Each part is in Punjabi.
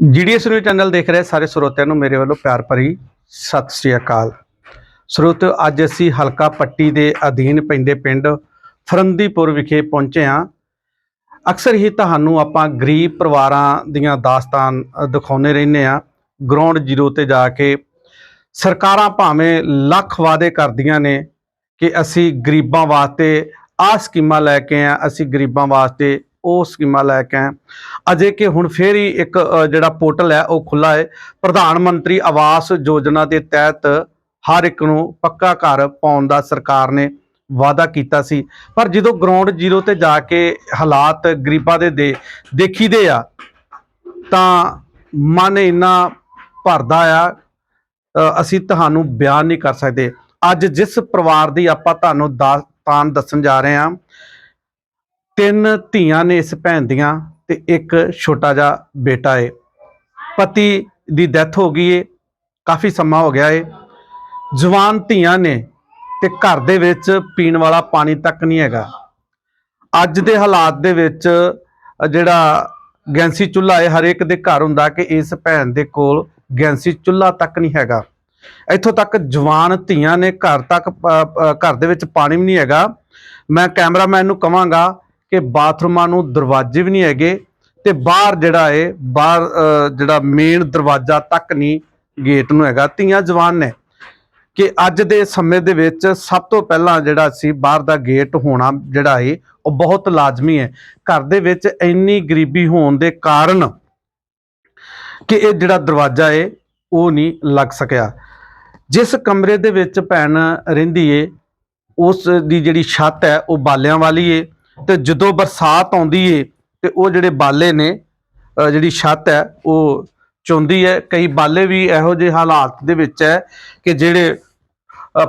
ਜੀਡੀਐਸ ਨਿਊਜ਼ ਚੈਨਲ ਦੇਖ ਰਹੇ ਸਾਰੇ ਸਰੋਤਿਆਂ ਨੂੰ ਮੇਰੇ ਵੱਲੋਂ ਪਿਆਰ ਭਰੀ ਸਤਿ ਸ੍ਰੀ ਅਕਾਲ। ਸਰੋਤਿਓ ਅੱਜ ਅਸੀਂ ਹਲਕਾ ਪੱਟੀ ਦੇ ਅਧੀਨ ਪੈਂਦੇ ਪਿੰਡ ਫਰੰਦੀਪੁਰ ਵਿਖੇ ਪਹੁੰਚੇ ਹਾਂ। ਅਕਸਰ ਹੀ ਤੁਹਾਨੂੰ ਆਪਾਂ ਗਰੀਬ ਪਰਿਵਾਰਾਂ ਦੀਆਂ ਦਾਸਤਾਨ ਦਿਖਾਉਂਦੇ ਰਹਿੰਦੇ ਆ ਗਰਾਊਂਡ ਜ਼ੀਰੋ ਤੇ ਜਾ ਕੇ ਸਰਕਾਰਾਂ ਭਾਵੇਂ ਲੱਖ ਵਾਅਦੇ ਕਰਦੀਆਂ ਨੇ ਕਿ ਅਸੀਂ ਗਰੀਬਾਂ ਵਾਸਤੇ ਆਹ ਸਕੀਮਾਂ ਲੈ ਕੇ ਆ ਅਸੀਂ ਗਰੀਬਾਂ ਵਾਸਤੇ ਉਹ ਸਕੀਮਾਂ ਲੈ ਕੇ ਆਏ। ਅਜੇ ਕਿ ਹੁਣ ਫੇਰ ਹੀ ਇੱਕ ਜਿਹੜਾ ਪੋਰਟਲ ਹੈ, ਉਹ ਖੁੱਲਾ ਹੈ। ਪ੍ਰਧਾਨ ਮੰਤਰੀ ਆਵਾਸ ਯੋਜਨਾ ਦੇ ਤਹਿਤ ਹਰ ਇੱਕ ਨੂੰ ਪੱਕਾ ਘਰ ਪਾਉਣ ਦਾ ਸਰਕਾਰ ਨੇ ਵਾਅਦਾ ਕੀਤਾ ਸੀ। ਪਰ ਜਦੋਂ ਗਰਾਊਂਡ ਜ਼ੀਰੋ ਤੇ ਜਾ ਕੇ ਹਾਲਾਤ ਗਰੀਬਾਂ ਦੇ ਦੇ ਦੇਖੀਦੇ ਆ, ਤਾਂ ਮਨ ਇੰਨਾ ਭਰਦਾ ਆ ਅਸੀਂ ਤੁਹਾਨੂੰ ਬਿਆਨ ਨਹੀਂ ਕਰ ਸਕਦੇ। ਅੱਜ ਜਿਸ ਪਰਿਵਾਰ ਦੀ ਆਪਾਂ ਤੁਹਾਨੂੰ ਦਾਸਤਾਨ ਦੱਸਣ ਜਾ ਰਹੇ ਹਾਂ ਤਿੰਨ ਧੀਆਂ ਨੇ ਇਸ ਭੈਣ ਦੀਆਂ ਤੇ ਇੱਕ ਛੋਟਾ ਜਿਹਾ ਬੇਟਾ ਏ। ਪਤੀ ਦੀ ਡੈਥ ਹੋ ਗਈ ਏ, ਕਾਫੀ ਸਮਾਂ ਹੋ ਗਿਆ ਏ। ਜਵਾਨ ਧੀਆਂ ਨੇ ਤੇ ਘਰ ਦੇ ਵਿੱਚ ਪੀਣ ਵਾਲਾ ਪਾਣੀ ਤੱਕ ਨਹੀਂ ਹੈਗਾ। ਅੱਜ ਦੇ ਹਾਲਾਤ ਦੇ ਵਿੱਚ ਜਿਹੜਾ ਗੈਂਸੀ ਚੁੱਲ੍ਹਾ ਏ ਹਰੇਕ ਦੇ ਘਰ ਹੁੰਦਾ ਕਿ ਇਸ ਭੈਣ ਦੇ ਕੋਲ ਗੈਂਸੀ ਚੁੱਲ੍ਹਾ ਤੱਕ ਨਹੀਂ ਹੈਗਾ। ਇੱਥੋਂ ਤੱਕ ਜਵਾਨ ਧੀਆਂ ਨੇ ਘਰ ਤੱਕ ਘਰ ਦੇ ਵਿੱਚ ਪਾਣੀ ਵੀ ਨਹੀਂ ਹੈਗਾ। ਮੈਂ ਕੈਮਰਾਮੈਨ ਨੂੰ ਕਵਾਂਗਾ ਕਿ ਬਾਥਰੂਮਾਂ ਨੂੰ ਦਰਵਾਜ਼ੇ ਵੀ ਨਹੀਂ ਹੈਗੇ ਤੇ ਬਾਹਰ ਜਿਹੜਾ ਏ, ਬਾਹਰ ਜਿਹੜਾ ਮੇਨ ਦਰਵਾਜ਼ਾ ਤੱਕ ਨਹੀਂ ਗੇਟ ਨੂੰ ਹੈਗਾ। ਧੀਆਂ ਜਵਾਨ ਨੇ ਕਿ ਅੱਜ ਦੇ ਸਮੇਂ ਦੇ ਵਿੱਚ ਸਭ ਤੋਂ ਪਹਿਲਾਂ ਜਿਹੜਾ ਸੀ, ਬਾਹਰ ਦਾ ਗੇਟ ਹੋਣਾ ਜਿਹੜਾ ਏ, ਉਹ ਬਹੁਤ ਲਾਜ਼ਮੀ ਹੈ ਘਰ ਦੇ ਵਿੱਚ ਇੰਨੀ ਗਰੀਬੀ ਹੋਣ ਦੇ ਕਾਰਨ ਕਿ ਇਹ ਜਿਹੜਾ ਦਰਵਾਜ਼ਾ ਏ, ਉਹ ਨਹੀਂ ਲੱਗ ਸਕਿਆ। ਜਿਸ ਕਮਰੇ ਦੇ ਵਿੱਚ ਭੈਣ ਰਹਿੰਦੀ ਏ, ਉਸ ਦੀ ਜਿਹੜੀ ਛੱਤ ਹੈ, ਉਹ ਬਾਲਿਆਂ ਵਾਲੀ ਏ। ਤੇ ਜਦੋਂ ਬਰਸਾਤ ਆਉਂਦੀ ਏ ਤੇ ਉਹ ਜਿਹੜੇ ਬਾਲੇ ਨੇ ਜਿਹੜੀ ਛੱਤ ਹੈ, ਉਹ ਚੁੰਦੀ ਹੈ। ਕਈ ਬਾਲੇ ਵੀ ਇਹੋ ਜਿਹੇ ਹਾਲਾਤ ਦੇ ਵਿੱਚ ਹੈ ਕਿ ਜਿਹੜੇ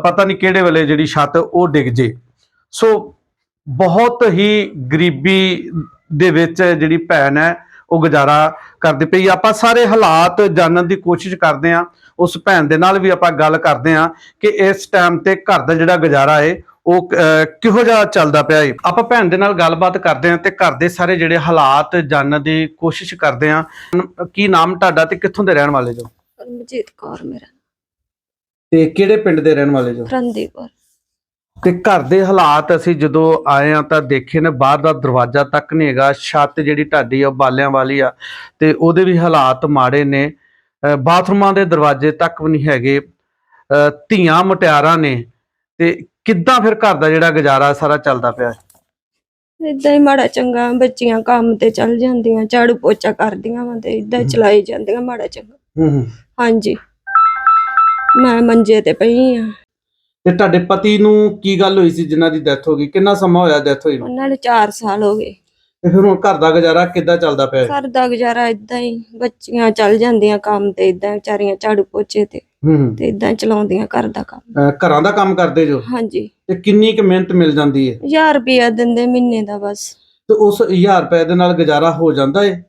ਪਤਾ ਨਹੀਂ ਕਿਹੜੇ ਵੇਲੇ ਜਿਹੜੀ ਛੱਤ ਉਹ ਡਿੱਗ ਜੇ। ਸੋ ਬਹੁਤ ਹੀ ਗਰੀਬੀ ਦੇ ਵਿੱਚ ਜਿਹੜੀ ਭੈਣ ਹੈ, ਉਹ ਗੁਜ਼ਾਰਾ ਕਰਦੀ ਪਈ। ਆਪਾਂ ਸਾਰੇ ਹਾਲਾਤ ਜਾਣਨ ਦੀ ਕੋਸ਼ਿਸ਼ ਕਰਦੇ ਹਾਂ। ਉਸ ਭੈਣ ਦੇ ਨਾਲ ਵੀ ਆਪਾਂ ਗੱਲ ਕਰਦੇ ਹਾਂ ਕਿ ਇਸ ਟਾਈਮ ਤੇ ਘਰ ਦਾ ਜਿਹੜਾ ਗੁਜ਼ਾਰਾ ਹੈ ਉਹ ਕਿਹੋ ਜਿਹਾ ਚੱਲਦਾ ਪਿਆ ਹੈ ਆਪਾਂ ਭੈਣ ਦੇ ਨਾਲ ਗੱਲਬਾਤ ਕਰਦੇ ਹਾਂ ਤੇ ਘਰ ਦੇ ਸਾਰੇ ਜਿਹੜੇ ਹਾਲਾਤ ਜਾਣਨ ਦੀ ਕੋਸ਼ਿਸ਼ ਕਰਦੇ ਹਾਂ। ਕੀ ਨਾਮ ਤੁਹਾਡਾ ਤੇ ਕਿੱਥੋਂ ਦੇ ਰਹਿਣ ਵਾਲੇ ਜੋ? ਪਰਮਜੀਤ ਕੌਰ ਮੇਰਾ ਤੇ ਕਿਹੜੇ ਪਿੰਡ ਦੇ ਰਹਿਣ ਵਾਲੇ ਜੋ? ਫਰੰਦੀਪੁਰ ਤੇ ਘਰ ਦੇ ਹਾਲਾਤ ਅਸੀਂ ਜਦੋਂ ਆਏ ਆ ਤਾਂ ਦੇਖੇ ਨੇ ਬਾਹਰ ਦਾ ਦਰਵਾਜ਼ਾ ਤੱਕ ਨਹੀਂ ਹੈਗਾ। ਛੱਤ ਜਿਹੜੀ ਢਾਡੀ ਆ ਬਾਲਿਆਂ ਵਾਲੀ ਆ ਤੇ ਉਹਦੇ ਵੀ ਹਾਲਾਤ ਮਾੜੇ ਨੇ। ਬਾਥਰੂਮਾਂ ਦੇ ਦਰਵਾਜ਼ੇ ਤੱਕ ਵੀ ਨਹੀਂ ਹੈਗੇ। ਧੀਆਂ ਮੁਟਿਆਰਾਂ ਨੇ। ਤੇ ਕਿੱਦਾਂ ਫਿਰ ਘਰ ਦਾ ਜਿਹੜਾ ਗੁਜ਼ਾਰਾ ਸਾਰਾ ਚੱਲਦਾ ਪਿਆ ਇਦਾਂ ਹੀ ਮਾੜਾ ਚੰਗਾ ਬੱਚੀਆਂ ਕੰਮ ਤੇ ਚੱਲ ਜਾਂਦੀਆਂ ਝਾੜੂ ਪੋਚਾ ਕਰਦੀਆਂ ਵਾ ਤੇ ਇਦਾਂ ਚਲਾਈ ਜਾਂਦੀਆਂ ਮਾੜਾ ਚੰਗਾ। ਹੂੰ ਹੂੰ। ਹਾਂਜੀ। ਮੈਂ ਮੰਜੇ ਤੇ ਪਈ ਆ। ਤੇ ਤੁਹਾਡੇ ਪਤੀ ਨੂੰ ਕੀ ਗੱਲ ਹੋਈ ਸੀ ਜਿਨ੍ਹਾਂ ਦੀ ਡੈਥ ਹੋ ਗਈ? ਕਿੰਨਾ ਸਮਾਂ ਹੋਇਆ ਡੈਥ ਹੋਈ ਨੂੰ? ਉਹਨਾਂ ਨੂੰ 4 ਸਾਲ ਹੋ ਗਏ। ਤੇ ਫਿਰ ਹੁਣ ਘਰ ਦਾ ਗੁਜ਼ਾਰਾ ਕਿੱਦਾਂ ਚੱਲਦਾ ਪਿਆ? ਘਰ ਦਾ ਗੁਜ਼ਾਰਾ ਇਦਾਂ ਹੀ ਬੱਚੀਆਂ ਚੱਲ ਜਾਂਦੀਆਂ ਕੰਮ ਤੇ ਇਦਾਂ ਵਿਚਾਰੀਆਂ ਝਾੜੂ ਪੋਚੇ ਤੇ ਹੂੰ ਹੂੰ। ਤੇ ਇਦਾਂ ਚਲਾਉਂਦੀਆਂ ਘਰ ਦਾ ਕੰਮ। ਅਹ ਘਰਾਂ ਦਾ ਕੰਮ ਕਰਦੇ ਜੋ? ਹਾਂਜੀ। ਤੇ ਕਿੰਨੀ ਕੁ ਮਿਹਨਤ ਮਿਲ ਜਾਂਦੀ ਹੈ 1000 ਰੁਪਇਆ ਦਿੰਦੇ ਮਹੀਨੇ ਦਾ ਬਸ। ਤੇ ਉਸ 1000 ਰੁਪਏ ਦੇ ਨਾਲ ਗੁਜ਼ਾਰਾ ਹੋ ਜਾਂਦਾ ਹੈ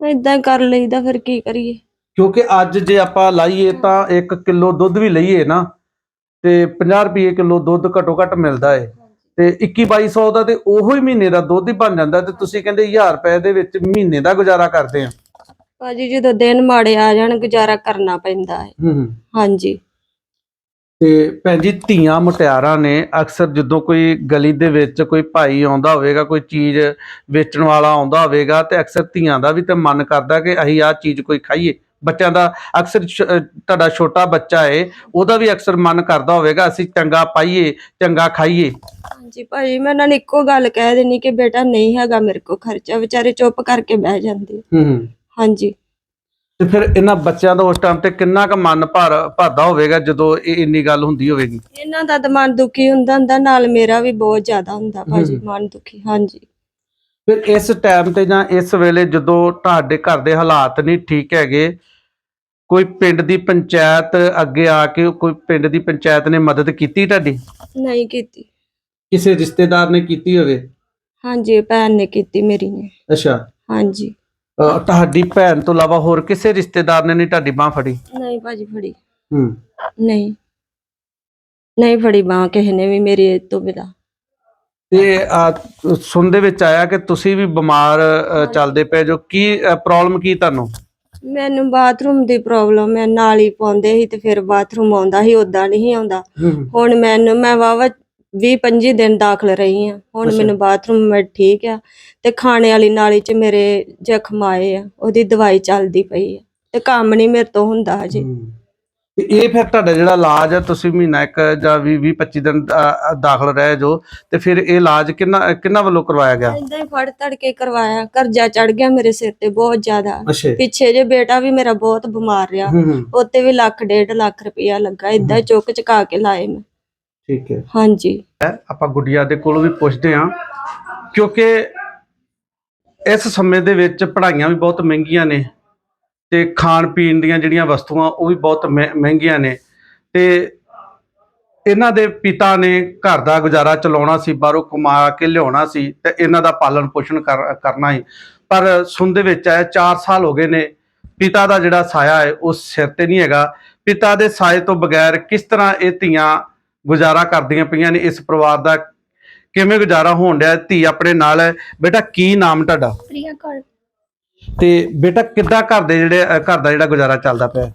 ਇਦਾਂ ਕਰ ਲਈਦਾ ਫਿਰ ਕੀ ਕਰੀਏ? ਕਿਉਂਕਿ ਅੱਜ ਜੇ ਆਪਾਂ ਲਾਈਏ ਤਾਂ 1 ਕਿਲੋ ਦੁੱਧ ਵੀ ਲਈਏ ਨਾ ਤੇ 50 ਰੁਪਏ ਕਿਲੋ ਦੁੱਧ ਘਟੋ ਘਟ ਮਿਲਦਾ ਏ। ਤੇ 21 2200 ਦਾ ਤੇ ਉਹੋ ਹੀ ਮਹੀਨੇ ਦਾ ਦੁੱਧ ਹੀ ਬਣ ਜਾਂਦਾ ਤੇ ਤੁਸੀਂ ਕਹਿੰਦੇ 1000 ਰੁਪਏ ਦੇ ਵਿੱਚ ਮਹੀਨੇ ਦਾ ਗੁਜ਼ਾਰਾ ਕਰਦੇ ਆ। ਭਾਜੀ ਜਦੋਂ ਦਿਨ ਮਾੜੇ ਆ ਜਾਣ ਗੁਜ਼ਾਰਾ ਕਰਨਾ ਪੈਂਦਾ ਹੈ। ਹੂੰ ਹੂੰ। ਹਾਂਜੀ। ਤੇ ਭੈਣ ਜੀ ਧੀਆਂ ਮੁਟਿਆਰਾਂ ਨੇ ਅਕਸਰ ਜਦੋਂ ਕੋਈ ਗਲੀ ਦੇ ਵਿੱਚ ਕੋਈ ਭਾਈ ਆਉਂਦਾ ਹੋਵੇਗਾ ਕੋਈ ਚੀਜ਼ ਵੇਚਣ ਵਾਲਾ ਆਉਂਦਾ ਹੋਵੇਗਾ ਤੇ ਅਕਸਰ ਧੀਆਂ ਦਾ ਵੀ ਤੇ ਮਨ ਕਰਦਾ ਕਿ ਅਸੀਂ ਆਹ ਚੀਜ਼ ਕੋਈ ਖਾਈਏ। ਬੱਚਿਆਂ ਦਾ ਅਕਸਰ ਤੁਹਾਡਾ ਛੋਟਾ ਬੱਚਾ ਏ ਉਹਦਾ ਵੀ ਅਕਸਰ ਮਨ ਕਰਦਾ ਹੋਵੇਗਾ ਅਸੀਂ ਚੰਗਾ ਪਾਈਏ ਚੰਗਾ ਖਾਈਏ। ਹਾਂਜੀ ਭਾਜੀ ਮੈਂ ਉਹਨਾਂ ਨੂੰ ਇੱਕੋ ਗੱਲ ਕਹਿ ਦੇਣੀ ਕਿ ਬੇਟਾ ਨਹੀਂ ਹੈਗਾ ਮੇਰੇ ਕੋ ਖਰਚਾ ਵਿਚਾਰੇ ਚੁੱਪ ਕਰਕੇ ਬਹਿ ਜਾਂਦੇ ਹੂੰ ਹੂੰ। ਹਾਂਜੀ। ਤੇ ਫਿਰ ਇਹਨਾਂ ਬੱਚਿਆਂ ਦਾ ਉਸ ਟਾਈਮ ਤੇ ਕਿੰਨਾ ਕੁ ਮਨ ਭਰ ਭਰਦਾ ਹੋਵੇਗਾ ਜਦੋਂ ਇਹ ਇੰਨੀ ਗੱਲ ਹੁੰਦੀ ਹੋਵੇਗੀ? ਇਹਨਾਂ ਦਾ ਤਾਂ ਮਨ ਦੁਖੀ ਹੁੰਦਾ ਹੁੰਦਾ ਨਾਲ ਮੇਰਾ ਵੀ ਬਹੁਤ ਜ਼ਿਆਦਾ ਹੁੰਦਾ ਭਾਜੀ ਮਨ ਦੁਖੀ ਹਾਂਜੀ। ਫਿਰ ਇਸ ਟਾਈਮ ਤੇ ਜਾਂ ਇਸ ਵੇਲੇ ਜਦੋਂ ਤੁਹਾਡੇ ਘਰ ਦੇ ਹਾਲਾਤ ਨਹੀਂ ਠੀਕ ਹੈਗੇ ਕੋਈ ਪਿੰਡ ਦੀ ਪੰਚਾਇਤ ਅੱਗੇ ਆ ਕੇ ਕੋਈ ਪਿੰਡ ਦੀ ਪੰਚਾਇਤ ਨੇ ਮਦਦ ਕੀਤੀ ਤੁਹਾਡੀ? ਨਹੀਂ ਕੀਤੀ। ਕਿਸੇ ਰਿਸ਼ਤੇਦਾਰ ਨੇ ਕੀਤੀ ਹੋਵੇ? ਹਾਂਜੀ ਭੈਣ ਨੇ ਕੀਤੀ ਮੇਰੀ ਨੇ। ਅੱਛਾ। ਹਾਂਜੀ। ਅਹ ਤੁਹਾਡੀ ਭੈਣ ਤੋਂ ਇਲਾਵਾ ਹੋਰ ਕਿਸੇ ਰਿਸ਼ਤੇਦਾਰ ਨੇ ਨਹੀਂ ਤੁਹਾਡੀ ਬਾਹ ਫੜੀ? ਨਹੀਂ ਭਾਜੀ ਫੜੀ। ਹੂੰ। ਨਹੀਂ। ਨਹੀਂ ਫੜੀ ਬਾਂਹ ਕਿਸੇ ਨੇ ਵੀ ਮੇਰੀ ਤੋਂ ਬਿਨਾਂ। ਤੇ ਅਹ, ਸੁਣ ਦੇ ਵਿੱਚ ਆਇਆ ਕਿ ਤੁਸੀਂ ਵੀ ਬਿਮਾਰ ਅਹ, ਚੱਲਦੇ ਪਏ ਜੋ। ਕੀ ਪ੍ਰੋਬਲਮ ਕੀ ਤੁਹਾਨੂੰ? ਮੈਨੂੰ ਬਾਥਰੂਮ ਦੀ ਪ੍ਰੋਬਲਮ ਹੈ ਨਾਲੀ ਪਾਉਂਦੇ ਸੀ ਤੇ ਫਿਰ ਬਾਥਰੂਮ ਆਉਂਦਾ ਸੀ ਉਦਾਂ ਨਹੀਂ ਆਉਂਦਾ। ਹੁਣ ਮੈਨੂੰ ਮੈਂ ਵਾਵਾ 20 25 ਦਿਨ ਦਾਖਲ ਰਹੀ ਆ ਹੁਣ। ਮੈਨੂੰ ਬਾਥਰੂਮ ਮੈਂ ਠੀਕ ਆ ਤੇ ਖਾਣੇ ਵਾਲੀ ਨਾਲੀ 'ਚ ਮੇਰੇ ਜ਼ਖਮ ਆਏ ਆ ਉਹਦੀ ਦਵਾਈ ਚੱਲਦੀ ਪਈ ਆ ਤੇ ਕੰਮ ਨਹੀਂ ਮੇਰੇ ਤੋਂ ਹੁੰਦਾ ਹਜੇ। ਤੇ ਇਹ ਫਿਰ ਤੁਹਾਡਾ ਜਿਹੜਾ ਇਲਾਜ ਹੈ ਤੁਸੀਂ ਮਹੀਨਾ ਇੱਕ ਜਾਂ 20 20 25 ਦਿਨ ਅ, ਦਾਖਲ ਰਹੇ ਜੋ ਤੇ ਫਿਰ ਇਹ ਇਲਾਜ ਕਿੰਨਾ ਕਿੰਨਾ ਵੱਲੋਂ ਕਰਵਾਇਆ ਗਿਆ? ਏਦਾਂ ਹੀ ਫੜ ਤੜ ਕੇ ਕਰਵਾਇਆ ਕਰਜ਼ਾ ਚੜ ਗਿਆ ਮੇਰੇ ਸਿਰ ਤੇ ਬਹੁਤ ਜ਼ਿਆਦਾ। ਅੱਛਾ। ਪਿੱਛੇ ਜੇ ਬੇਟਾ ਵੀ ਮੇਰਾ ਬਹੁਤ ਬਿਮਾਰ ਰਿਹਾ ਹੂੰ ਹੂੰ। ਉੱਤੇ ਵੀ ਲੱਖ ਡੇਢ ਲੱਖ ਰੁਪਇਆ ਲੱਗਾ ਹੀ ਚੁੱਕ ਚੁਕਾ ਕੇ ਲਾਏ ਮੈਂ। ਠੀਕ ਹੈ। ਹਾਂਜੀ। ਆਪਾਂ ਗੁੱਡੀਆ ਦੇ ਕੋਲੋਂ ਵੀ ਪੁੱਛਦੇ ਹਾਂ ਕਿਉਂਕਿ ਇਸ ਸਮੇਂ ਦੇ ਵਿੱਚ ਪੜ੍ਹਾਈਆਂ ਵੀ ਬਹੁਤ ਮਹਿੰਗੀਆਂ ਨੇ। ਤੇ ਖਾਣ ਪੀਣ ਦੀਆਂ ਜਿਹੜੀਆਂ ਵਸਤੂਆਂ ਉਹ ਵੀ ਬਹੁਤ ਮਹਿ- ਮਹਿੰਗੀਆਂ ਨੇ ਤੇ ਇਹਨਾਂ ਦੇ ਪਿਤਾ ਨੇ ਘਰ ਦਾ ਗੁਜ਼ਾਰਾ ਚਲਾਉਣਾ ਸੀ, ਬਾਹਰੋਂ ਕਮਾ ਕੇ ਲਿਆਉਣਾ ਸੀ ਤੇ ਇਹਨਾਂ ਦਾ ਪਾਲਣ ਪੋਸ਼ਣ ਕਰ- ਕਰਨਾ ਸੀ। ਪਰ ਸੁਣ ਦੇ ਵਿੱਚ ਆਇਆ 4 ਸਾਲ ਹੋ ਗਏ ਨੇ, ਪਿਤਾ ਦਾ ਜਿਹੜਾ ਸਾਇਆ ਹੈ, ਉਹ ਸਿਰ ਤੇ ਨਹੀਂ ਹੈਗਾ। ਪਿਤਾ ਦੇ ਸਾਏ ਤੋਂ ਬਗੈਰ ਕਿਸ ਤਰ੍ਹਾਂ ਇਹ ਧੀਆਂ ਗੁਜ਼ਾਰਾ ਕਰਦੀਆਂ ਪਈਆਂ ਨੇ, ਇਸ ਪਰਿਵਾਰ ਦਾ ਕਿਵੇਂ ਗੁਜ਼ਾਰਾ ਹੋਣ ਡਿਆ, ਧੀ ਆਪਣੇ ਨਾਲ ਹੈ। ਬੇਟਾ, ਕੀ ਨਾਮ ਤੁਹਾਡਾ? ਪ੍ਰਿਆ ਕੌਰ। ਤੇ ਬੇਟਾ ਕਿੱਦਾਂ ਘਰ ਦੇ ਜਿਹੜੇ ਅ, ਘਰ ਦਾ ਜਿਹੜਾ ਗੁਜ਼ਾਰਾ ਚੱਲਦਾ ਪਿਆ?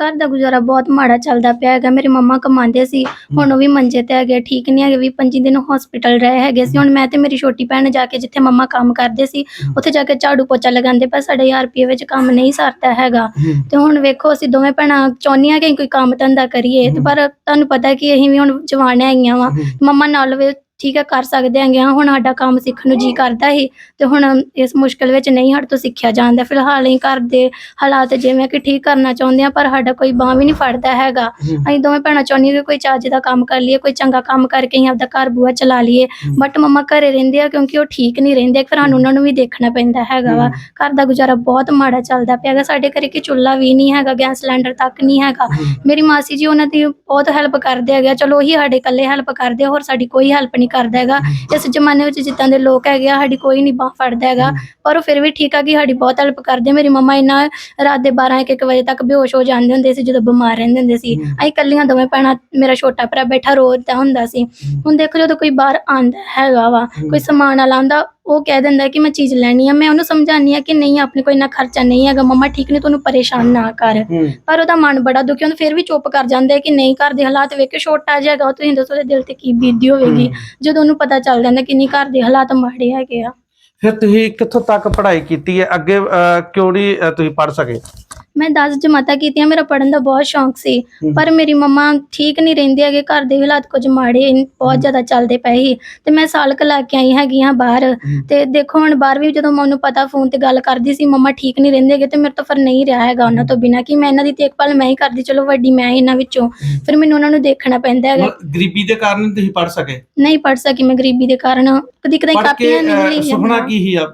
ਘਰ ਦਾ ਗੁਜ਼ਾਰਾ ਬਹੁਤ ਮਾੜਾ ਚੱਲਦਾ ਪਿਆ ਹੈਗਾ। ਮੇਰੇ ਮੰਮਾ ਕਮਾਉਂਦੇ ਸੀ ਹੁਣ ਉਹ ਵੀ ਮੰਜੇ ਤੇ ਹੈਗੇ ਠੀਕ ਨਹੀਂ ਹੈਗੇ ਵੀ 25 ਦਿਨ ਹਸਪੀਟਲ ਰਹੇ ਹੈਗੇ ਸੀ। ਹੁਣ ਮੈਂ ਤੇ ਮੇਰੀ ਛੋਟੀ ਭੈਣ ਜਾ ਕੇ ਜਿੱਥੇ ਮੰਮਾ ਕੰਮ ਕਰਦੇ ਸੀ ਉੱਥੇ ਜਾ ਕੇ ਝਾੜੂ ਪੋਚਾ ਲਗਾਉਂਦੇ ਪਰ ਸਾਡੇ 1000 ਰੁਪਏ ਵਿੱਚ ਕੰਮ ਨਹੀਂ ਸਰਦਾ ਹੈਗਾ। ਤੇ ਹੁਣ ਵੇਖੋ ਅਸੀਂ ਦੋਵੇਂ ਭੈਣਾਂ ਚਾਹੁੰਦੀਆਂ ਕਿ ਕੋਈ ਕੰਮ ਧੰਦਾ ਕਰੀਏ ਤੇ ਪਰ ਤੁਹਾਨੂੰ ਪਤਾ ਕਿ ਅਸੀਂ ਵੀ ਹੁਣ ਜਵਾਨ ਹੈਗੀਆਂ ਵਾ। ਮੰਮਾ ਨਾਲ ਵੀ ਠੀਕ ਹੈ ਕਰ ਸਕਦੇ ਹੈਗੇ ਹਾਂ ਹੁਣ ਸਾਡਾ ਕੰਮ ਸਿੱਖਣ ਨੂੰ ਜੀ ਕਰਦਾ ਸੀ ਤੇ ਹੁਣ ਇਸ ਮੁਸ਼ਕਲ ਵਿੱਚ ਨਹੀਂ ਸਾਡੇ ਤੋਂ ਸਿੱਖਿਆ ਜਾਂਦਾ ਫਿਲਹਾਲ ਅਸੀਂ ਘਰ ਦੇ ਹਾਲਾਤ ਜਿਵੇਂ ਕਿ ਠੀਕ ਕਰਨਾ ਚਾਹੁੰਦੇ ਹਾਂ ਪਰ ਸਾਡਾ ਕੋਈ ਬਾਂਹ ਵੀ ਨਹੀਂ ਫੜਦਾ ਹੈਗਾ। ਅਸੀਂ ਦੋਵੇਂ ਭੈਣਾਂ ਚਾਹੁੰਦੀਆਂ ਕਿ ਕੋਈ ਚੱਜ ਦਾ ਕੰਮ ਕਰ ਲਈਏ ਕੋਈ ਚੰਗਾ ਕੰਮ ਕਰਕੇ ਅਸੀਂ ਆਪਦਾ ਘਰ ਬੂਆ ਚਲਾ ਲਈਏ। ਬਟ ਮੰਮਾ ਘਰੇ ਰਹਿੰਦੇ ਆ ਕਿਉਂਕਿ ਉਹ ਠੀਕ ਨਹੀਂ ਰਹਿੰਦੇ ਫਿਰ ਸਾਨੂੰ ਉਹਨਾਂ ਨੂੰ ਵੀ ਦੇਖਣਾ ਪੈਂਦਾ ਹੈਗਾ ਵਾ। ਘਰ ਦਾ ਗੁਜ਼ਾਰਾ ਬਹੁਤ ਮਾੜਾ ਚੱਲਦਾ ਪਿਆ ਹੈਗਾ। ਸਾਡੇ ਘਰੇ ਕਿ ਚੁੱਲ੍ਹਾ ਵੀ ਨਹੀਂ ਹੈਗਾ ਗੈਸ ਸਿਲੰਡਰ ਤੱਕ ਨਹੀਂ ਹੈਗਾ। ਮੇਰੀ ਮਾਸੀ ਜੀ ਉਹਨਾਂ ਦੀ ਬਹੁਤ ਹੈਲਪ ਕਰਦੇ ਹੈਗੇ ਆ। ਚਲੋ ਉਹੀ ਸਾਡੇ ਇਕੱਲੇ ਹੈਲਪ ਕਰਦੇ ਆ, ਹੋਰ ਸਾਡੀ ਕੋਈ ਹੈਲਪ ਨਹੀਂ ਕਰਦਾ ਹੈਗਾ। ਇਸ ਜ਼ਮਾਨੇ ਵਿੱਚ ਜਿੱਦਾਂ ਦੇ ਲੋਕ ਹੈਗੇ ਆ ਸਾਡੀ ਕੋਈ ਨਹੀਂ ਬਾਂਹ ਫੜਦਾ ਹੈਗਾ। ਪਰ ਉਹ ਫਿਰ ਵੀ ਠੀਕ ਆ ਕਿ ਸਾਡੀ ਬਹੁਤ ਹੈਲਪ ਕਰਦੇ। ਮੇਰੀ ਮੰਮਾ ਇੰਨਾ ਰਾਤ ਦੇ 12 1 ਵਜੇ ਤੱਕ ਬੇਹੋਸ਼ ਹੋ ਜਾਂਦੇ ਹੁੰਦੇ ਸੀ ਜਦੋਂ ਬਿਮਾਰ ਰਹਿੰਦੇ ਹੁੰਦੇ ਸੀ। ਅਸੀਂ ਇਕੱਲੀਆਂ ਦੋਵੇਂ ਭੈਣਾਂ ਮੇਰਾ ਛੋਟਾ ਭਰਾ ਬੈਠਾ ਰੋਦਾ ਹੁੰਦਾ ਸੀ। ਹੁਣ ਦੇਖੋ ਜਦੋਂ ਕੋਈ ਬਾਹਰ ਆਂਦਾ ਹੈਗਾ ਵਾ ਕੋਈ ਸਮਾਨ ਵਾਲਾ ਆਂਦਾ ਉਹ ਕਹਿ ਦਿੰਦਾ ਕਿ ਮੈਂ ਚੀਜ਼ ਲੈਣੀ ਆ ਮੈਂ ਉਹਨੂੰ ਸਮਝਾਉਂਦੀ ਆ ਕਿ ਨਹੀਂ ਆਪਣੇ ਕੋਈ ਇੰਨਾ ਖਰਚਾ ਨਹੀਂ ਹੈਗਾ ਮੰਮਾ ਠੀਕ ਨੇ ਤੁਹਾਨੂੰ ਪਰੇਸ਼ਾਨ ਨਾ ਕਰ। ਪਰ ਉਹਦਾ ਮਨ ਬੜਾ ਦੁਖੀ ਹੁੰਦਾ ਫਿਰ ਵੀ ਚੁੱਪ ਕਰ ਜਾਂਦਾ ਹੈ ਕਿ ਨਹੀਂ ਘਰ ਦੇ ਹਾਲਾਤ ਵੇਖ ਕੇ ਛੋਟਾ ਜਿਹਾ ਹੈਗਾ ਉਹ ਤੁਸੀਂ ਦੱਸੋ ਉਹਦੇ ਦਿਲ ਤੇ ਕੀ ਬੀਤੀ ਹੋਵੇਗੀ। ਜਦੋਂ ਉਹਨੂੰ ਪਤਾ ਚੱਲ ਜਾਂਦਾ ਕਿ ਨਹੀਂ ਘਰ ਦੇ ਹਾਲਾਤ ਮਾੜੇ ਹੈਗੇ ਆ। ਫਿਰ ਤੁਸੀਂ ਕਿੱਥੋਂ ਤੱਕ ਪੜ੍ਹਾਈ ਕੀਤੀ ਹੈ? ਅੱਗੇ ਕਿਉਂ ਨਹੀਂ ਤੁਸੀਂ ਪੜ੍ਹ ਸਕੇ? ਮੈਂ 10 ਜਮਾਤਾਂ ਕੀਤੀਆਂ ਮੇਰਾ ਪੜਨ ਦਾ ਬਹੁਤ ਸ਼ੌਂਕ ਸੀ। ਪਰ ਮੇਰੀ ਮੰਮਾ ਠੀਕ ਨਹੀਂ ਰਹਿੰਦੇ ਹੈਗੇ ਘਰ ਦੇ ਹਾਲਾਤ ਕੁਝ ਮਾੜੇ ਬਹੁਤ ਜ਼ਿਆਦਾ ਚੱਲਦੇ ਪਏ ਸੀ। ਤੇ ਮੈਂ ਸਾਲ ਕੁ ਲਾ ਕੇ ਆਈ ਹੈਗੀ ਹਾਂ ਬਾਹਰ। ਤੇ ਦੇਖੋ ਹੁਣ ਬਾਹਰ ਵੀ ਜਦੋਂ ਮੈਨੂੰ ਪਤਾ ਫੋਨ ਤੇ ਗੱਲ ਕਰਦੀ ਸੀ ਮੰਮਾ ਠੀਕ ਨਹੀਂ ਰਹਿੰਦੇ ਹੈਗੇ ਤੇ ਮੇਰੇ ਤੋਂ ਫਿਰ ਨਹੀਂ ਰਿਹਾ ਹੈਗਾ ਉਹਨਾਂ ਤੋਂ ਬਿਨਾ ਕਿ ਮੈਂ ਇਹਨਾਂ ਦੀ ਦੇਖਭਾਲ ਮੈਂ ਹੀ ਕਰਦੀ ਚਲੋ ਵੱਡੀ ਮੈਂ ਹੀ ਇਹਨਾਂ ਵਿੱਚੋਂ। ਫਿਰ ਮੈਨੂੰ ਉਹਨਾਂ ਨੂੰ ਦੇਖਣਾ ਪੈਂਦਾ ਹੈਗਾ। ਗਰੀਬੀ ਦੇ ਕਾਰਨ ਤੁਸੀਂ ਪੜ੍ਹ ਸਕੇ? ਨਹੀਂ ਪੜ ਸਕੀ ਮੈਂ ਗਰੀਬੀ ਦੇ ਕਾਰਨ। ਕਦੀ ਕਦੀ ਕਾਪੀਆਂ ਨਹੀਂ ਲਈਆਂ ਸੁਪਨਾ ਕੀ ਸੀ ਆ,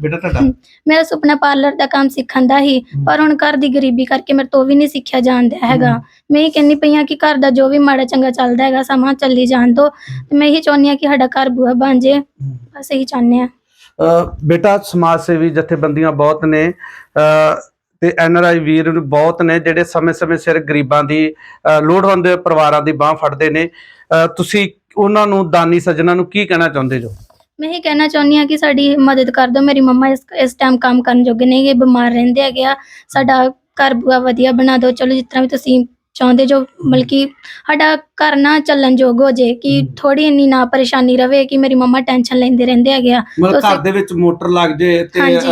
ਬੇਟਾ ਤੁਹਾਡਾ? ਮੇਰਾ ਸੁਪਨਾ ਪਾਰਲਰ ਦਾ ਕੰਮ ਸਿੱਖਣ ਦਾ ਹੀ। ਪਰ ਹੁਣ ਘਰ ਦੀ ਗਰੀਬੀ ਕਰਕੇ ਮੇਰੇ ਤੋਂ ਵੀ ਨਹੀਂ ਸਿੱਖਿਆ ਜਾਂਦਾ ਹੈਗਾ। ਮੈਂ ਇਹ ਕਹਿੰਦੀ ਪਈ ਹਾਂ ਕਿ ਘਰ ਦਾ ਜੋ ਵੀ ਮਾੜਾ ਚੰਗਾ ਚੱਲਦਾ ਹੈਗਾ ਸਮਾਂ ਚੱਲੀ ਜਾਣ ਦੋ। ਤੇ ਮੈਂ ਇਹੀ ਚਾਹੁੰਦੀ ਹਾਂ ਕਿ ਸਾਡਾ ਘਰ ਬੂਆ ਬਣ ਜੇ। ਬਸ ਇਹੀ ਚਾਹੁੰਦੇ ਅ, ਬੇਟਾ ਸਮਾਜ ਸੇਵੀ ਜਥੇਬੰਦੀਆਂ ਬਹੁਤ ਨੇ। ਅ, ਤੇ ਐਨਆਰਆਈ ਵੀਰ ਵੀ ਬਹੁਤ ਨੇ ਜਿਹੜੇ ਸਮੇਂ-ਸਮੇਂ ਸਿਰ ਗਰੀਬਾਂ ਦੀ ਅ, ਲੋੜਵੰਦ ਪਰਿਵਾਰਾਂ ਦੀ ਬਾਹ ਫੜਦੇ ਨੇ। ਅ, ਤੁਸੀਂ ਉਹਨਾਂ ਨੂੰ ਦਾਨੀ ਸੱਜਣਾ ਨੂੰ ਕੀ ਕਹਿਣਾ ਚਾਹੁੰਦੇ ਜੋ? ਮੈਂ ਇਹ ਕਹਿਣਾ ਚਾਹੁੰਦੀ ਹਾਂ ਕਿ ਸਾਡੀ ਮਦਦ ਕਰ ਦਿਓ। ਮੇਰੀ ਮੰਮਾ ਇਸ ਇਸ ਟਾਈਮ ਕੰਮ ਕਰਨ ਜੋਗੇ ਨਹੀਂ ਗੇ ਬਿਮਾਰ ਰਹਿੰਦੇ ਹੈਗੇ ਆ। ਸਾਡਾ ਘਰ ਬੂਆ ਵਧੀਆ ਬਣਾ ਦਿਓ ਚਲੋ ਜਿਸ ਤਰ੍ਹਾਂ ਵੀ ਤੁਸੀਂ ਚਾਹੁੰਦੇ ਜੋ ਬਲਕਿ ਸਾਡਾ ਘਰ ਨਾ ਚੱਲਣ ਯੋਗ ਹੋ ਜੇ ਕਿ ਥੋੜੀ ਇੰਨੀ ਨਾ ਪਰੇਸ਼ਾਨੀ ਰਵੇ ਕਿ ਮੇਰੀ ਮੰਮਾ ਟੈਨਸ਼ਨ ਲੈਂਦੇ ਰਹਿੰਦੇ ਹੈਗੇ ਆ। ਮਤਲਬ ਤੁਸੀਂ- ਘਰ ਦੇ ਵਿੱਚ ਮੋਟਰ ਲੱਗ ਜੇ ਤੇ ਹਾਂਜੀ।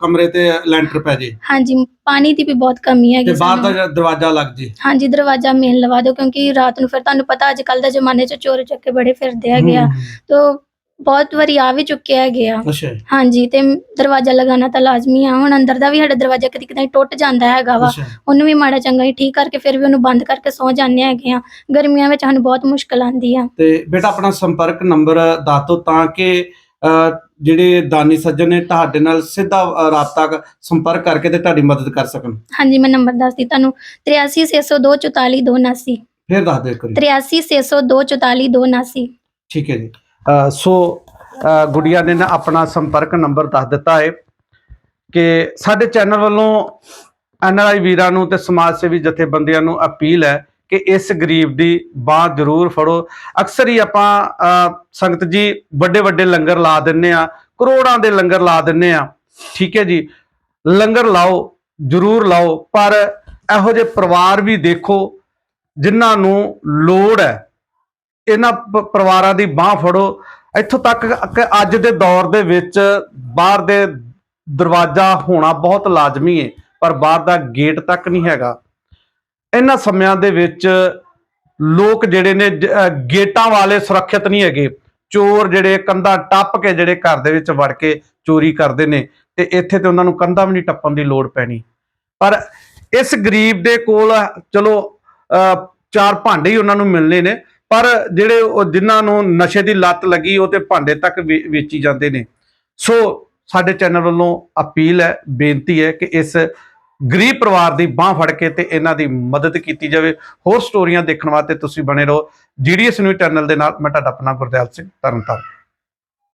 ਕਮਰੇ ਤੇ ਲੈਂਟਰ ਪੈ ਜੇ। ਹਾਂਜੀ ਪਾਣੀ ਦੀ ਵੀ ਬਹੁਤ ਕਮੀ ਹੈਗੀ ਤੇ ਬਾਹਰ ਦਾ ਸਾਨੂੰ। ਦਰਵਾਜ਼ਾ ਲੱਗ ਜੇ। ਹਾਂਜੀ ਦਰਵਾਜ਼ਾ ਮੇਨ ਲਵਾ ਦਿਓ ਕਿਉਂਕਿ ਰਾਤ ਨੂੰ ਫਿਰ ਤੁਹਾਨੂੰ ਪਤਾ ਅੱਜ ਕੱਲ ਦੇ ਜ਼ਮਾਨੇ 'ਚ ਚੋਰ ਚੱਕੇ ਬੜੇ ਫਿਰਦੇ ਹੈਗੇ ਆ। ਹੂੰ, ਤੋ ਬਹੁਤ ਵਾਰੀ ਆ ਵੀ ਚੁੱਕੇ ਹੈਗੇ ਆ। ਅੱਛਾ ਹਾਂਜੀ ਤੇ ਦਰਵਾਜ਼ਾ ਲਗਾਉਣਾ ਤਾਂ ਲਾਜ਼ਮੀ ਆ। ਹੁਣ ਅੰਦਰ ਦਾ ਵੀ ਸਾਡਾ ਦਰਵਾਜ਼ਾ ਕਦੀ ਕਦੀ ਟੁੱਟ ਜਾਂਦਾ ਹੈਗਾ ਵਾ। ਅੱਛਾ। ਉਹਨੂੰ ਵੀ ਮਾੜਾ ਚੰਗਾ ਹੀ ਠੀਕ ਕਰਕੇ ਫਿਰ ਵੀ ਉਹਨੂੰ ਬੰਦ ਕਰਕੇ ਸੌ ਜਾਂਦੇ ਹੈਗੇ ਆ। ਗਰਮੀਆਂ ਵਿੱਚ ਸਾਨੂੰ ਬਹੁਤ ਮੁਸ਼ਕਲ ਆਉਂਦੀ ਆ। ਤੇ ਬੇਟਾ ਆਪਣਾ ਸੰਪਰਕ ਨੰਬਰ ਦੱਸ ਦਿਓ ਤਾਂ ਕਿ ਜਿਹੜੇ ਦਾਨੀ ਸੱਜਣ ਨੇ ਤੁਹਾਡੇ ਨਾਲ ਸਿੱਧਾ ਅ, ਰਾਬਤਾ ਕ- ਸੰਪਰਕ ਕਰਕੇ ਤੇ ਤੁਹਾਡੀ ਮਦਦ ਕਰ ਸਕਣ। ਹਾਂਜੀ ਮੈਂ ਨੰਬਰ ਦੱਸਦੀ ਤੁਹਾਨੂੰ। 8360244279 ਫਿਰ ਦੱਸ ਦਿਓ ਇੱਕ ਵਾਰੀ। 8360244279 ਠੀਕ ਹੈ ਜੀ। ਸੋ ਅ, ਗੁੜੀਆ ਨੇ ਨਾ ਆਪਣਾ ਸੰਪਰਕ ਨੰਬਰ ਦੱਸ ਦਿੱਤਾ ਹੈ ਕਿ ਸਾਡੇ ਚੈਨਲ ਵੱਲੋਂ ਐਨਆਰਆਈ ਵੀਰਾਂ ਨੂੰ ਤੇ ਸਮਾਜ ਸੇਵੀ ਜਥੇਬੰਦੀਆਂ ਨੂੰ ਅਪੀਲ ਹੈ ਕਿ ਇਸ ਗਰੀਬ ਦੀ ਬਾਹ ਜ਼ਰੂਰ ਫੜੋ। ਅਕਸਰ ਹੀ ਆਪਾਂ ਸੰਗਤ ਜੀ ਵੱਡੇ ਵੱਡੇ ਲੰਗਰ ਲਾ ਦਿੰਨੇ ਆ ਕਰੋੜਾਂ ਦੇ ਲੰਗਰ ਲਾ ਦਿੰਨੇ ਆ ਠੀਕ ਹੈ ਜੀ? ਲੰਗਰ ਲਾਓ ਜ਼ਰੂਰ ਲਾਓ ਪਰ ਇਹੋ ਜਿਹੇ ਪਰਿਵਾਰ ਵੀ ਦੇਖੋ ਜਿਨ੍ਹਾਂ ਨੂੰ ਲੋੜ ਹੈ ਇਹਨਾਂ ਪ- ਪਰਿਵਾਰਾਂ ਦੀ ਬਾਹ ਫੜੋ। ਇੱਥੋਂ ਤੱਕ ਕਿ ਅੱਜ ਦੇ ਦੌਰ ਦੇ ਵਿੱਚ ਬਾਹਰ ਦੇ ਦਰਵਾਜ਼ਾ ਹੋਣਾ ਬਹੁਤ ਲਾਜ਼ਮੀ ਹੈ ਪਰ ਬਾਹਰ ਦਾ ਗੇਟ ਤੱਕ ਨਹੀਂ ਹੈਗਾ। ਇਹਨਾਂ ਸਮਿਆਂ ਦੇ ਵਿੱਚ ਲੋਕ ਜਿਹੜੇ ਨੇ ਜ- ਅਹ ਗੇਟਾਂ ਵਾਲੇ ਸੁਰੱਖਿਅਤ ਨਹੀਂ ਹੈਗੇ। ਚੋਰ ਜਿਹੜੇ ਕੰਧਾਂ ਟੱਪ ਕੇ ਜਿਹੜੇ ਘਰ ਦੇ ਵਿੱਚ ਵੜ ਕੇ ਚੋਰੀ ਕਰਦੇ ਨੇ ਤੇ ਇੱਥੇ ਤੇ ਉਹਨਾਂ ਨੂੰ ਕੰਧਾਂ ਵੀ ਨਹੀਂ ਟੱਪਣ ਦੀ ਲੋੜ ਪੈਣੀ। ਪਰ ਇਸ ਗਰੀਬ ਦੇ ਕੋਲ ਚਲੋ ਅਹ, ਚਾਰ ਭਾਂਡੇ ਹੀ ਉਹਨਾਂ ਨੂੰ ਮਿਲਨੇ ਨੇ। ਪਰ ਜਿਹੜੇ ਉਹ ਜਿਨ੍ਹਾਂ ਨੂੰ ਨਸ਼ੇ ਦੀ ਲੱਤ ਲੱਗੀ, ਉਹ ਤੇ ਭਾਂਡੇ ਤੱਕ ਵੇ- ਵੇਚੀ ਜਾਂਦੇ ਨੇ। ਸੋ ਸਾਡੇ ਚੈਨਲ ਵੱਲੋਂ ਅਪੀਲ ਹੈ, ਬੇਨਤੀ ਹੈ ਕਿ ਇਸ ਗਰੀਬ ਪਰਿਵਾਰ ਦੀ ਬਾਹ ਫੜ ਕੇ ਤੇ ਇਹਨਾਂ ਦੀ ਮਦਦ ਕੀਤੀ ਜਾਵੇ। ਹੋਰ ਸਟੋਰੀਆਂ ਦੇਖਣ ਵਾਸਤੇ ਤੁਸੀਂ ਬਣੇ ਰਹੋ ਜੀਡੀਐਸ ਨਿਊਜ਼ ਚੈਨਲ ਦੇ ਨਾਲ। ਮੈਂ ਤੁਹਾਡਾ ਆਪਣਾ ਗੁਰਦਿਆਲ ਸਿੰਘ, ਤਰਨਤਾਰਨ।